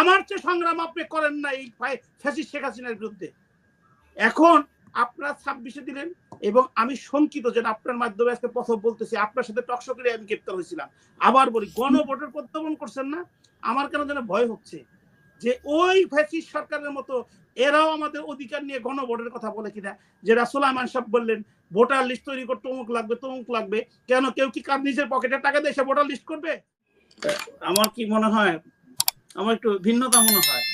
আমার চেয়ে সংগ্রাম আপনি করেন না এই ফ্যাসিস্ট শেখ হাসিনার বিরুদ্ধে। এখন আপনারা ছাব্বিশে দিলেন এবং আমি শঙ্কিত যে আপনার মাধ্যমে আজকে প্রথম বলতেছি, আপনার সাথে টকশো করে আমি গ্রেপ্তার হয়েছিলাম। আবার বলি, গণভোটের প্রত্যাবন করছেন না, আমার কেন যেন ভয় হচ্ছে যে ওই ফ্যাসিস্ট সরকারের মতো এরাও আমাদের অধিকার নিয়ে গণভোটের কথা বলে কিনা। যেটা সোলাইমান সাহেব বললেন, ভোটার লিস্ট তৈরি করতে অমুক লাগবে তমুক লাগবে। কেন, কেউ কি কার নিজের পকেটে টাকা দিয়ে ভোটার লিস্ট করবে? আমার কি মনে হয় আমার একটু ভিন্নতা মনে হয়।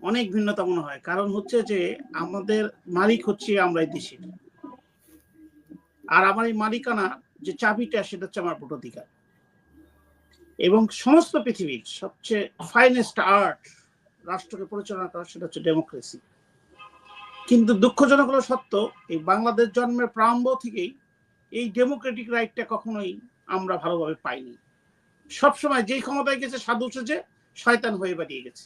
অনেক ভিন্নতা মনে হয়। কারণ হচ্ছে যে, আমাদের মালিক হচ্ছে আমরা এই আর আমার এই মালিকানা যে চাবিটা, সেটা হচ্ছে আমার ভোটাধিকার। এবং সমস্ত পৃথিবীর সবচেয়ে ফাইনেস্ট আর্ট রাষ্ট্রকে পরিচালনা করা, সেটা হচ্ছে ডেমোক্রেসি কিন্তু দুঃখজনক হলো সত্য, এই বাংলাদেশ জন্মের প্রারম্ভ থেকেই এই ডেমোক্রেটিক রাইটটা কখনোই আমরা ভালোভাবে পাইনি। সবসময় যেই ক্ষমতায় গেছে, সাধু সেজে শয়তান হয়ে বেরিয়ে গেছে।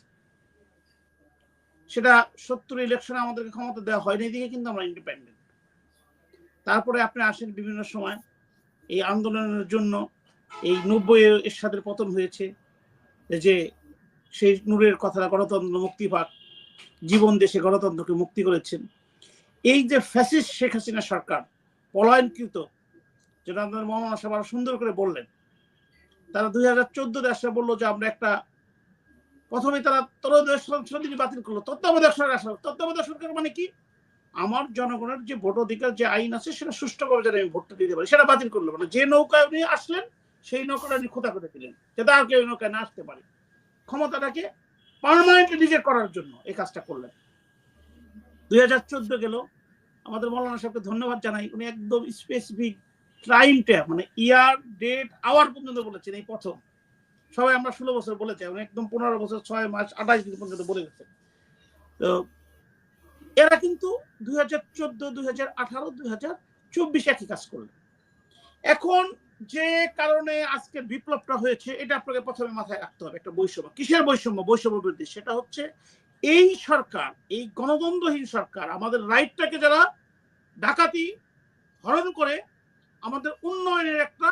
সেটা সত্তর ইলেকশনে আমাদেরকে ক্ষমতা দেওয়া হয়নি দিকে কিন্তু আমরা ইন্ডিপেন্ডেন্ট তারপরে আপনি আসেন বিভিন্ন সময়, এই আন্দোলনের জন্য এই নব্বই এরশাদের পতন হয়েছে যে সেই নূরের কথাটা গণতন্ত্র মুক্তি পাক, জীবন দেশে গণতন্ত্রকে মুক্তি করেছেন। এই যে ফ্যাসিস্ট শেখ হাসিনা সরকার, পলায়নকৃত, যেটা আমাদের মহামানা সাহেব সুন্দর করে বললেন, তারা দুই হাজার চোদ্দতে আসে বলল যে আমরা একটা প্রথমে তারা ত্রয়োদশ বাতিল করল। তত্ত্বাবধায়ক সরকার আসলো। তত্ত্বাবধায়ক সরকার মানে কি? আমার জনগণের যে ভোট অধিকার, যে আইন আছে, সেটা সুষ্ঠুভাবে যেন আমি ভোটটা দিতে পারি। সেটা বাতিল করল। মানে যে নৌকায় উনি আসলেন, সেই নৌকাটা উনি খোঁতা করে দিলেন, যাতে আর কেউ নৌকায় না আসতে পারে। ক্ষমতাটাকে পারমানেন্টলি নিজের করার জন্য এই কাজটা করলেন। দুই হাজার চোদ্দ গেল। আমাদের মৌলানা সাহেবকে ধন্যবাদ জানাই। উনি একদম স্পেসিফিক টাইমটা মানে ইয়ার ডেট আওয়ার পর্যন্ত বলেছেন এই প্রথম। সবাই আমরা ষোলো বছর বলেছি উনি একদম পনেরো বছর, ছয় মাস, আঠাশ দিন পর্যন্ত বলে গেছেন তো এরা কিন্তু দুই হাজার চোদ্দ, দুই হাজার আঠারো, দুই হাজার চব্বিশ একই কাজ করলেন এখন যে কারণে আজকের বিপ্লবটা হয়েছে, এটা আপনাকে প্রথমে মাথায় রাখতে হবে, একটা বৈষম্য। কিসের বৈষম্য? বৈষম্য বৃদ্ধি। সেটা হচ্ছে এই সরকার, এই গণতন্ত্রহীন সরকার, আমাদের রাইটটাকে যারা ডাকাতি, হরণ করে, আমাদের উন্নয়নের একটা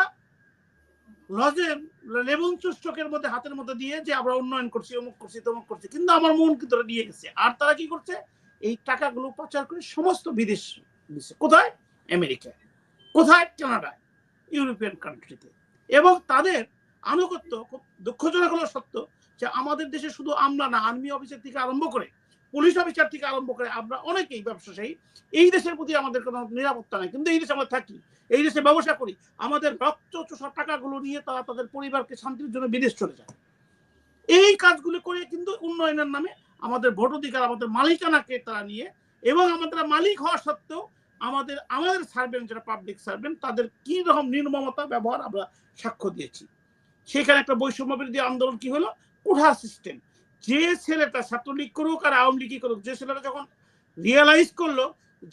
লজেন লেবুন চুষ্টকের মধ্যে, হাতের মধ্যে দিয়ে যে আমরা উন্নয়ন করছি, অমুক করছি, তমুক করছি, কিন্তু আমার মন কিন্তু নিয়ে গেছে। আর তারা কি করছে? এই টাকাগুলো পাচার করে সমস্ত বিদেশ দিচ্ছে কোথায়? আমেরিকায়। কোথায়? কানাডায়। ইউরোপিয়ান কান্ট্রিতে। এবং তাদের আনুগত্য খুব দুঃখজনক হলো সত্য যে আমাদের দেশে শুধু আমরা না, আর্মি অফিসের থেকে আরম্ভ করে পুলিশ অফিসার থেকে আরম্ভ করে আমরা অনেকেই ব্যবসায়ী, এই দেশের প্রতি আমাদের কোনো নিরাপত্তা নেই। কিন্তু এই দেশে আমরা থাকি, এই দেশে ব্যবসা করি, আমাদের রক্ত চোষা টাকাগুলো নিয়ে তারা তাদের পরিবারকে শান্তির জন্য বিদেশ চলে যায়। এই কাজগুলো করে কিন্তু উন্নয়নের নামে আমাদের ভোট অধিকার আমাদের মালিকানাকে তারা নিয়ে এবং আমাদের মালিক হওয়া সত্ত্বেও আমাদের আমাদের সার্ভেন্ট যারা পাবলিক সার্ভেন্ট তাদের কি রকম নির্মমতা ব্যবহার আমরা সাক্ষ্য দিয়েছি। সেখানে একটা বৈষম্য বিরোধী আন্দোলন কি হলো? কোঠা সিস্টেম যে ছেলেটা ছাত্রলীগ করুক আর আওয়ামী লীগই করুক, যে ছেলেটা যখন রিয়েলাইজ করল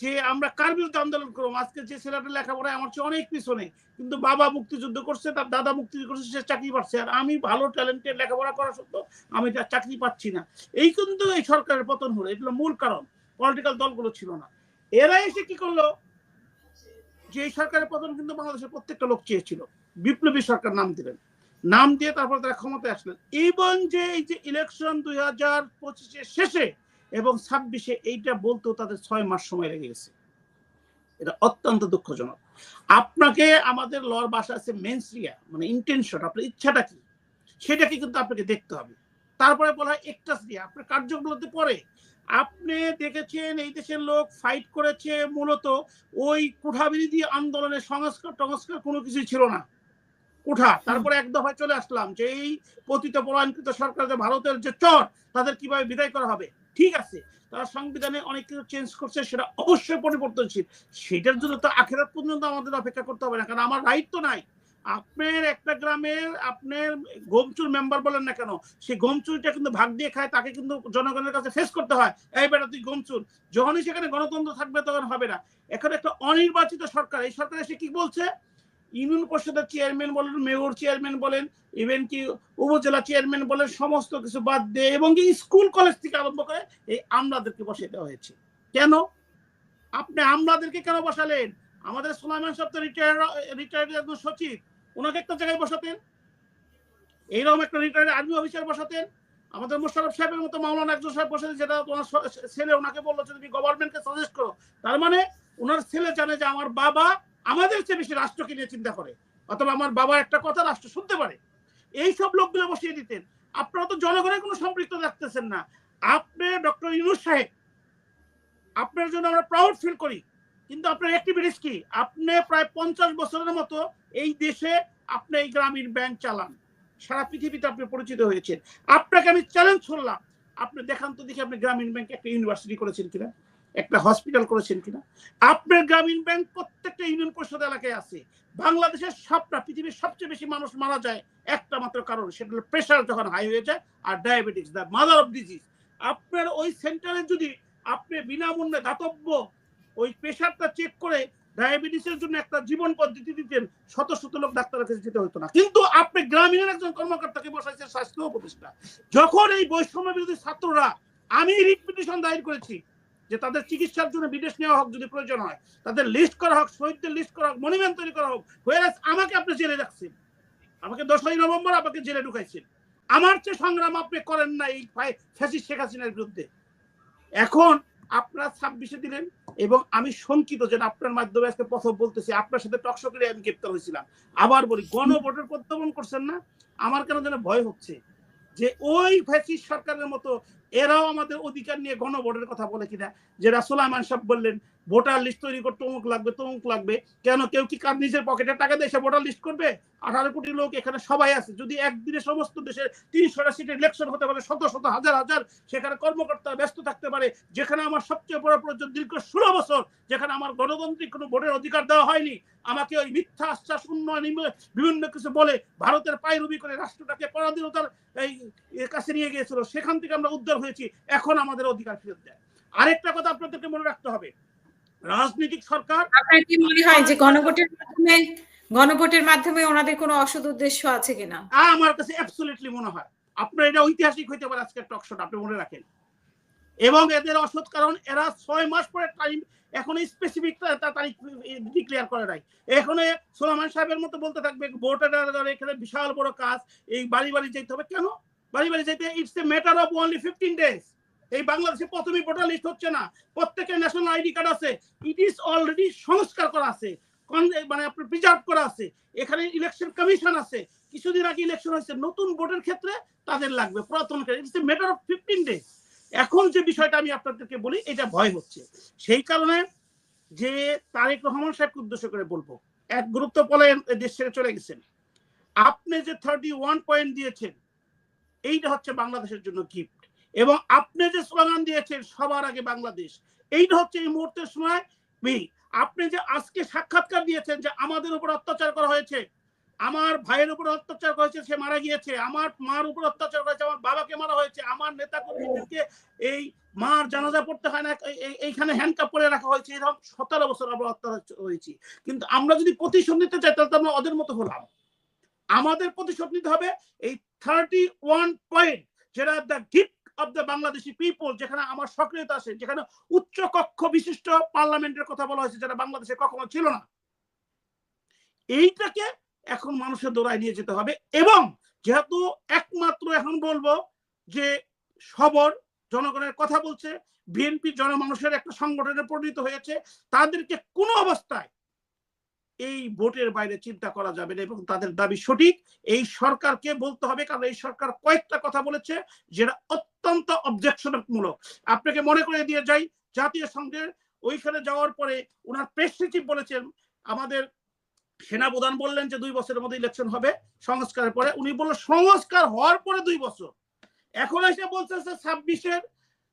যে আমরা কার বিরুদ্ধে আন্দোলন করব, আজকে যে ছেলেটা লেখাপড়ায় আমার চেয়ে অনেক পিছনে, কিন্তু বাবা মুক্তিযুদ্ধ করছে, তার দাদা মুক্তিযুদ্ধ করছে, সে চাকরি পাচ্ছে, আর আমি ভালো ট্যালেন্টেড লেখাপড়া করা সত্ত্বেও আমি তার চাকরি পাচ্ছি না। এই কিন্তু এই সরকারের পতন হলো এগুলো মূল কারণ পলিটিক্যাল দলগুলো ছিল না। এরা এসে কি করল? যে সরকারের পতন কিন্তু বাংলাদেশের প্রত্যেকটা লোক চেয়েছিল। বিপ্লবী সরকার নাম দিলেন। নাম দিয়ে তারপর তারা ক্ষমতায় আসলেন। এবং যে এই যে ইলেকশন দুই হাজার পঁচিশের শেষে এবং ছাব্বিশে এইটা বলতেও তাদের ছয় মাস সময় লেগে গেছে। এটা অত্যন্ত দুঃখজনক। আপনাকে আমাদের লর বাসা আছে মেন্সরিয়া মানে ইন্টেনশন আপনার ইচ্ছাটা কি? সেটাকে কিন্তু আপনাকে দেখতে হবে। তারপরে বলা হয় একটাসরিয়া আপনার কার্যগুলোতে পরে। আপনি দেখেছেন এই দেশের লোক ফাইট করেছে মূলত ওই কুঠাবিরোধী আন্দোলনের সংস্কার টংস্কার কোনো কিছুই ছিল না। কোঠা তারপরে এক দফায় চলে আসলাম যে এই পতিত পলায়নকৃত সরকার যে ভারতের যে চর, তাদের কীভাবে বিদায় করা হবে? ঠিক আছে, তারা সংবিধানে অনেক কিছু চেঞ্জ করছে, সেটা অবশ্যই পরিবর্তনশীল। সেটার জন্য তো আখেরাত পর্যন্ত আমাদের অপেক্ষা করতে হবে না, কারণ আমার রাইট তো নাই। আপনার একটা গ্রামের, আপনার গমচুর মেম্বার বলেন না কেন, সেই গমচুরটা কিন্তু ভাগ দিয়ে খায়, তাকে কিন্তু জনগণের কাছে ফেস করতে হয়। এই বেটা, তুই গমচুর, যখনই সেখানে গণতন্ত্র থাকবে তখন হবে না। এখন একটা অনির্বাচিত সরকার, এই সরকার এসে কি বলছে? ইউনিয়ন পরিষদের চেয়ারম্যান বলেন মেয়র চেয়ারম্যান বলেন ইভেন কি উপজেলা চেয়ারম্যান বলেন, সমস্ত কিছু বাদ দিয়ে এবং কি স্কুল কলেজ থেকে আরম্ভ করে এই আমলাদেরকে দেওয়া হয়েছে। কেন? আপনি আমলাদেরকে কেন বসালেন? আমাদের সোলাইমান সাহেব তো রিটায়ার রিটায়ার্ড একজন সচিব, ওনাকে একটা জায়গায় বসাতেন। এইরকম একটা রিটায়ার্ড আর্মি অফিসার বসাতেন। আমাদের মোশারফ সাহেবের মতো মাওলানা একজন সাহেব বসে যেটা স- ছেলে ওনাকে বলল যে তুমি গভর্নমেন্টকে সাজেস্ট করো। তার মানে ওনার ছেলে জানে যে আমার বাবা আমাদের চেয়ে বেশি রাষ্ট্রকে নিয়ে চিন্তা করে। অথবা আমার বাবা একটা কথা রাষ্ট্র শুনতে পারে। এই সব লোকগুলো বসিয়ে দিতেন। আপনারা তো জনগণের কোনো সম্পৃক্ত রাখতেছেন না। আপনি ডক্টর ইউনুস সাহেব, আপনার জন্য আমরা প্রাউড ফিল করি। কিন্তু আপনার অ্যাক্টিভিটিস কি? আপনি প্রায় পঞ্চাশ বছরের মতো এই দেশে আপনি এই গ্রামীণ ব্যাংক চালান। সারা পৃথিবীতে আপনি পরিচিত হয়েছেন। আপনাকে আমি চ্যালেঞ্জ করলাম। আপনি দেখান তো দেখি আপনি গ্রামীণ ব্যাংক একটা ইউনিভার্সিটি করেছেন কিনা। একটা হসপিটাল করেছেন কিনা? আপনার গ্রামীণ ব্যাংক প্রত্যেকটা ইউনিয়ন পরিষদ এলাকায় আছে। বাংলাদেশের সবটা, পৃথিবীর সবচেয়ে বেশি মানুষ মারা যায় একটা মাত্র কারণ, সেটা হলো প্রেশার যখন হাই হয়ে যায় আর diabetes the mother of disease আপনার ওই সেন্টারে যদি আপনি বিনামূল্যে দাতব্য ওই প্রেশারটা চেক করে ডায়াবেটিসের জন্য একটা জীবন পদ্ধতি দিতেন, শত শত লোক ডাক্তারের কাছে যেতে হতো না। কিন্তু আপনি গ্রামীণের একজন কর্মকর্তাকে বসাইছেন, স্বাস্থ্য উপদেষ্টা। যখন এই বৈষম্য বিরোধী ছাত্ররা, আমি রিট পিটিশন দায়ের করেছি যে তাদের চিকিৎসার জন্য বিদেশ নেওয়া হোক যদি প্রয়োজন হয়, তাদের লিস্ট করা হোক, শহীদদের লিস্ট করা হোক মনিমেন্ট তৈরি করা হোক হয়ে আমাকে আপনি জেলে রাখছেন। আমাকে দশই নভেম্বর আপনাকে জেলে ঢুকাইছেন। আমার চেয়ে সংগ্রাম আপনি করেন না এই ফ্যাসিস্ট শেখ হাসিনার বিরুদ্ধে। এখন আপনারা ছাব্বিশে দিলেন এবং আমি শঙ্কিত যে আপনার মাধ্যমে আজকে প্রথম বলতেছি, আপনার সাথে টকশো করে আমি গ্রেপ্তার হয়েছিলাম। আবার বলি, গণভোটের প্রত্যাবন করছেন না, আমার কেন যেন ভয় হচ্ছে যে ওই ফ্যাসিস্ট সরকারের মতো এরাও আমাদের অধিকার নিয়ে গণভোটের কথা বলে কিনা। যে রাসুলামান সাহেব বললেন, ভোটার লিস্ট তৈরি করতে অমুক লাগবে, তমুক লাগবে। কেন? কেউ কি কার নিজের পকেটে টাকা দিয়ে সে ভোটার লিস্ট করবে? আঠারো কোটি লোক এখানে সবাই আছে। যদি একদিনে সমস্ত দেশের তিনশোটা সিটের ইলেকশন হতে পারে, শত শত হাজার হাজার সেখানে কর্মকর্তা ব্যস্ত থাকতে পারে, যেখানে আমার সবচেয়ে বড় প্রয়োজন দীর্ঘ ষোলো বছর, যেখানে আমার গণতান্ত্রিক কোনো ভোটের অধিকার দেওয়া হয়নি। আমাকে ওই মিথ্যা, আশ্বাস, উন্নয়ন বিভিন্ন কিছু বলে ভারতের পায়রবি করে রাষ্ট্রটাকে পরাধীনতার এই কাছে নিয়ে গিয়েছিল। সেখান থেকে আমরা উদ্ধার হয়েছি এখন আমাদের অধিকার ফেরত দেয়। আরেকটা কথা আপনাদেরকে মনে রাখতে হবে রাজনৈতিক সরকার আপনার কি মনে হয় যে গণভোটের মাধ্যমে গণভোটের মাধ্যমে ওনাদের কোনো অসৎ উদ্দেশ্য আছে কিনা? আমার কাছে অ্যাবসলিউটলি মনে হয়। আপনার এটা ঐতিহাসিক হইতে পারে আজকের টকশোট আপনি মনে রাখেন। এবং এদের অসৎ কারণ এরা ছয় মাস পরে টাইম এখন স্পেসিফিক তারিখ ডিক্লেয়ার করে নাই। এখন সোলামান সাহেবের মতো বলতে থাকবে ভোটার এখানে বিশাল বড় কাজ এই বাড়ি বাড়ি যেতে হবে। কেন? বাড়ি বাড়ি যেতে it's a matter of only fifteen days এই বাংলাদেশে প্রথমেই ভোটার লিস্ট হচ্ছে না। প্রত্যেকের ন্যাশনাল আইডি কার্ড আছে। ইট ইজ অলরেডি সংস্কার করা আছে। মানে আপনার প্রিজার্ভ করা আছে। এখানে ইলেকশন কমিশন আছে। কিছুদিন আগে ইলেকশন হয়েছে। নতুন ভোটের ক্ষেত্রে তাদের লাগবে। পুরাতন it's a matter of fifteen days এখন যে বিষয়টা আমি আপনাদেরকে বলি, এটা ভয় হচ্ছে। সেই কারণে যে তারেক রহমান সাহেবকে উদ্দেশ্য করে বলব, এক গুরুত্ব দেশ ছেড়ে চলে গেছেন। আপনি যে থার্টি ওয়ান পয়েন্ট দিয়েছেন এইটা হচ্ছে বাংলাদেশের জন্য গিফট এবং আপনি যে স্লোগান দিয়েছেন, সবার আগে বাংলাদেশ, এইটা হচ্ছে এই মুহূর্তের সময় আপনি যে আজকে সাক্ষাৎকার দিয়েছেন যে আমাদের উপর অত্যাচার করা হয়েছে, আমার ভাইয়ের উপর অত্যাচার করেছে সে মারা গিয়েছে, আমার মার উপর অত্যাচার করেছে, আমার বাবাকে মারা হয়েছে, আমার নেতা কর্মীদেরকে এই মার জানাজা পড়তে হয় না, এই- এই- এইখানে হ্যান্ডকাপ করে রাখা হয়েছে, এরকম সতেরো বছর আমরা অত্যাচার হয়েছি কিন্তু আমরা যদি প্রতিশোধ নিতে চাই, তাহলে তো আমরা ওদের মতো হলাম। আমাদের প্রতিশোধ নিতে হবে। এই থার্টি ওয়ান পয়েন্ট যেটা the gift of the Bangladeshi people যেখানে আমার সক্রিয়তা আছে, যেখানে উচ্চ কক্ষ বিশিষ্ট পার্লামেন্টের কথা বলা হয়েছে, যেটা বাংলাদেশে কখনো ছিল না। এইটাকে এখন মানুষের দৌড়ায় নিয়ে যেতে হবে এবং যেহেতু একমাত্র এখন বলব যে সবর, জনগণের কথা বলছে, বিএনপি জনমানুষের একটা সংগঠনে পরিণত হয়েছে, তাদেরকে কোনো অবস্থায় এই ভোটের বাইরে চিন্তা করা যাবে না এবং তাদের দাবি সঠিক। এই সরকারকে বলতে হবে, কারণ এই সরকার কয়েকটা কথা বলেছে যেটা অত্যন্ত অবজেকশনমূলক আপনাকে মনে করে দিয়ে যাই, জাতীয় সংঘের ওইখানে যাওয়ার পরে ওনার প্রেস সচিব বলেছেন, আমাদের সেনাপ্রধান বললেন যে দুই বছরের মধ্যে ইলেকশন হবে, সংস্কারের পরে। উনি বললেন সংস্কার হওয়ার পরে দুই বছর। এখন এসে বলছে ছাব্বিশের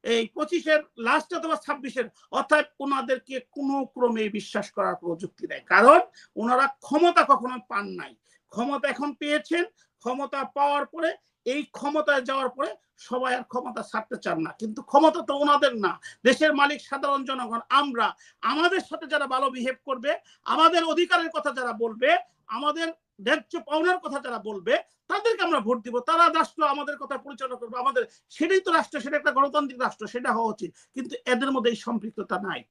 এই পঁচিশের লাস্ট অথবা ছাব্বিশের, অর্থাৎ ওনাদেরকে কোনো ক্রমে বিশ্বাস করার কোনো যুক্তি নেই। কারণ ওনারা ক্ষমতা কখনো পান নাই। ক্ষমতা এখন পেয়েছেন, ক্ষমতা পাওয়ার পরে, এই ক্ষমতায় যাওয়ার পরে সবাই আর ক্ষমতা ছাড়তে চান না। কিন্তু ক্ষমতা তো ওনাদের না। দেশের মালিক, সাধারণ জনগণ, আমরা, আমাদের সাথে যারা ভালো বিহেভ করবে, আমাদের অধিকারের কথা যারা বলবে, আমাদের ন্যায্য পাওনার কথা যারা বলবে, তাদেরকে আমরা ভোট দিব। তারা রাষ্ট্র আমাদের কথা পরিচালনা করবে। আমাদের সেটাই তো রাষ্ট্র, সেটা একটা গণতান্ত্রিক রাষ্ট্র, সেটা হওয়া উচিত। কিন্তু এদের মধ্যে এই সম্পৃক্ততা নাই।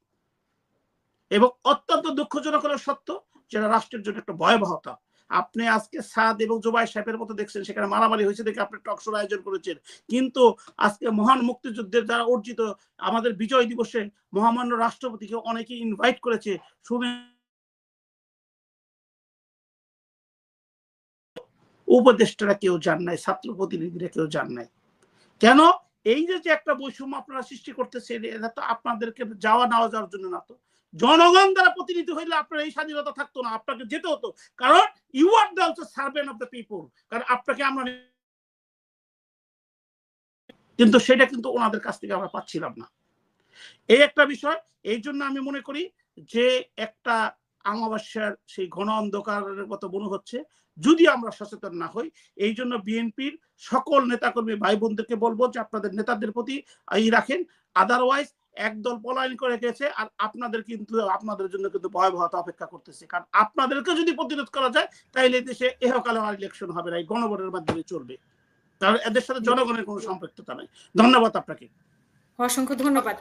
এবং অত্যন্ত দুঃখজনক হলো সত্য যেটা রাষ্ট্রের জন্য একটা ভয়াবহতা। আপনি আজকে সাদ এবং জুবাই সাহেবের মতো দেখছেন, সেখানে মারামারি হয়েছে দেখে আপনি টকশোর আয়োজন করেছেন। কিন্তু আজকে মহান মুক্তিযুদ্ধের দ্বারা অর্জিত আমাদের বিজয় দিবসে মহামান্য রাষ্ট্রপতিকে অনেকে ইনভাইট করেছে। শুনে উপদেষ্টারা কেউ যান নাই, ছাত্র প্রতিনিধিরা কেউ যান নাই। কেন? এই যে যে একটা বৈষম্য আপনারা সৃষ্টি করতেছেন, এটা তো আপনাদেরকে যাওয়া নেওয়া যাওয়ার জন্য না তো। জনগণ দ্বারা প্রতিনিধি হইলে আপনার এই স্বাধীনতা থাকতো না, আপনাকে যেতে হতো। কারণ you are the also servant of the people কারণ আপনাকে আমরা কিন্তু সেটা কিন্তু ওনাদের কাছ থেকে আমরা পাচ্ছিলাম না। এই একটা বিষয়, এই জন্য আমি মনে করি যে একটা আমাবস্যার সেই ঘন অন্ধকারের মতো মনে হচ্ছে। যদি আমরা সচেতন না হই, এই জন্য বিএনপির সকল নেতাকর্মী ভাই বোনদেরকে বলব যে আপনাদের নেতাদের প্রতি এই রাখেন। আদারওয়াইজ একদল পলায়ন করে গেছে আর আপনাদের কিন্তু, আপনাদের জন্য কিন্তু ভয়াবহতা অপেক্ষা করতেছে। কারণ আপনাদেরকে যদি প্রতিরোধ করা যায়, তাইলে দেশে এহকালে আর ইলেকশন হবে না, এই গণভোটের মাধ্যমে চলবে। কারণ এদের সাথে জনগণের কোনো সম্পৃক্ততা নাই। ধন্যবাদ আপনাকে। অসংখ্য ধন্যবাদ।